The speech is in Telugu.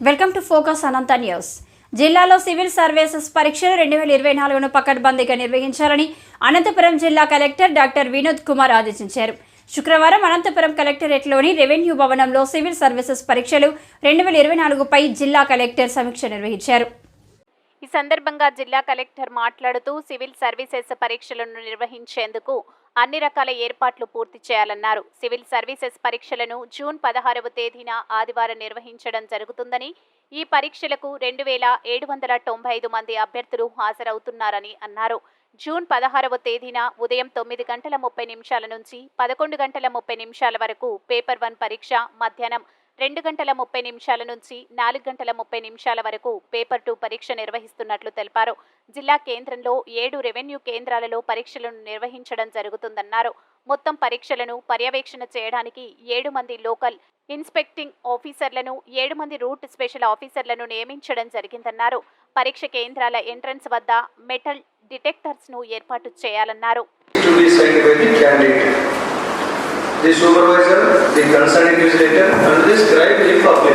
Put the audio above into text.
Welcome to focus Anantha news. జిల్లాలో సివిల్ సర్వీసెస్ పరీక్షలు రెండు వేల ఇరవై నాలుగును పకడ్బందీగా నిర్వహించాలని అనంతపురం జిల్లా కలెక్టర్ డాక్టర్ వినోద్ కుమార్ ఆదేశించారు. శుక్రవారం అనంతపురం కలెక్టరేట్లోని రెవెన్యూ భవనంలో సివిల్ సర్వీసెస్ పరీక్షలు రెండు వేల ఇరవై నాలుగుపై జిల్లా కలెక్టర్ సమీక్ష నిర్వహించారు. సందర్భంగా జిల్లా కలెక్టర్ మాట్లాడుతూ సివిల్ సర్వీసెస్ పరీక్షలను నిర్వహించేందుకు అన్ని రకాల ఏర్పాట్లు పూర్తి చేయాలన్నారు. సివిల్ సర్వీసెస్ పరీక్షలను జూన్ పదహారవ తేదీన ఆదివారం నిర్వహించడం జరుగుతుందని ఈ పరీక్షలకు రెండు వేల ఏడు వందల తొంభై ఐదు మంది అభ్యర్థులు హాజరవుతున్నారని అన్నారు. జూన్ పదహారవ తేదీన ఉదయం తొమ్మిది గంటల ముప్పై నిమిషాల నుంచి పదకొండు గంటల ముప్పై నిమిషాల వరకు పేపర్ వన్ పరీక్ష మధ్యాహ్నం రెండు గంటల ముప్పై నిమిషాల నుంచి నాలుగు గంటల ముప్పై నిమిషాల వరకు పేపర్ టూ పరీక్ష నిర్వహిస్తున్నట్లు తెలిపారు. జిల్లా కేంద్రంలో ఏడు రెవెన్యూ కేంద్రాలలో పరీక్షలను నిర్వహించడం జరుగుతుందన్నారు. మొత్తం పరీక్షలను పర్యవేక్షణ చేయడానికి ఏడు మంది లోకల్ ఇన్స్పెక్టింగ్ ఆఫీసర్లను ఏడు మంది రూట్ స్పెషల్ ఆఫీసర్లను నియమించడం జరిగిందన్నారు. పరీక్ష కేంద్రాల ఎంట్రన్స్ వద్ద మెటల్ డిటెక్టర్స్ను ఏర్పాటు చేయాలన్నారు. This supervisor, the concerned legislator and the scribe if applicable.